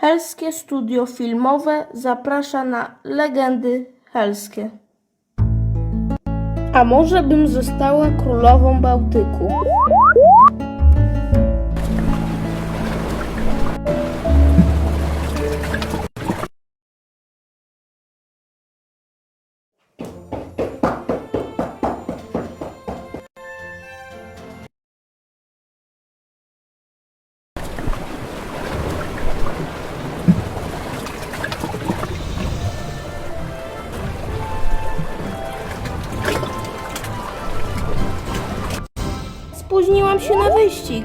Helskie Studio Filmowe zaprasza na legendy helskie. A może bym została królową Bałtyku? Spóźniłam się na wyścig.